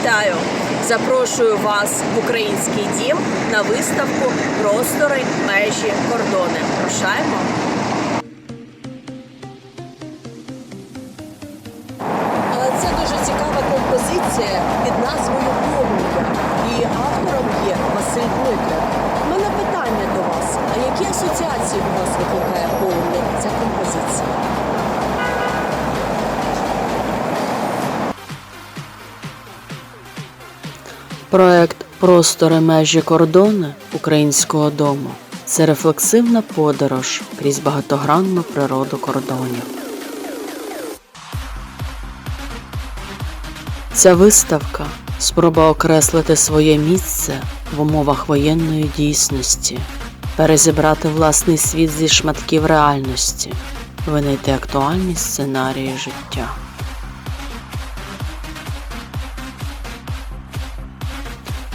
Вітаю! Запрошую вас в український дім на виставку Простори, межі, кордони. Рушаємо. Але це дуже цікава композиція під назвою Полум'я. І автором є Василь. У мене питання до Проект Простори межі кордони українського дому це рефлексивна подорож крізь багатогранну природу кордонів. Ця виставка спроба окреслити своє місце в умовах воєнної дійсності, перезібрати власний світ зі шматків реальності, винайти актуальні сценарії життя.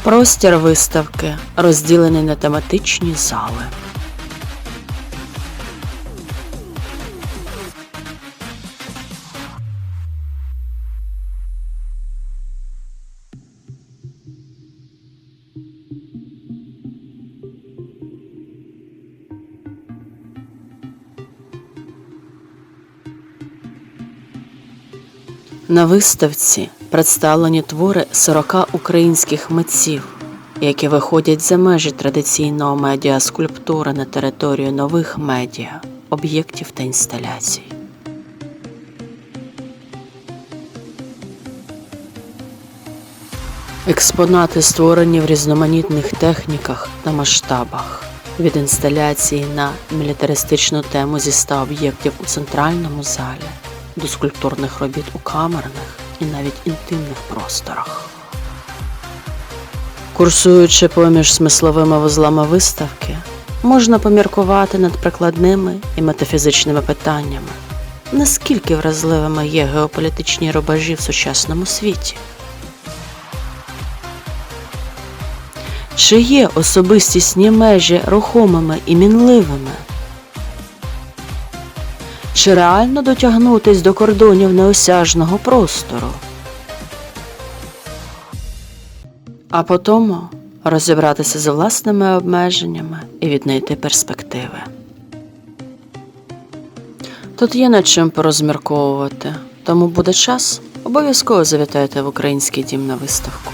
Простір виставки розділений на тематичні зали. На виставці представлені твори 40 українських митців, які виходять за межі традиційного медіа скульптури на територію нових медіа, об'єктів та інсталяцій. Експонати створені в різноманітних техніках та масштабах. Від інсталяції на мілітаристичну тему зі 100 об'єктів у центральному залі до скульптурних робіт у камерних і навіть інтимних просторах. Курсуючи поміж смисловими вузлами виставки, можна поміркувати над прикладними і метафізичними питаннями, наскільки вразливими є геополітичні рубежі в сучасному світі. Чи є особистісні межі рухомими і мінливими? Чи реально дотягнутись до кордонів неосяжного простору? А потому розібратися з власними обмеженнями і віднайти перспективи. Тут є над чим порозмірковувати, тому буде час, обов'язково завітайте в український дім на виставку.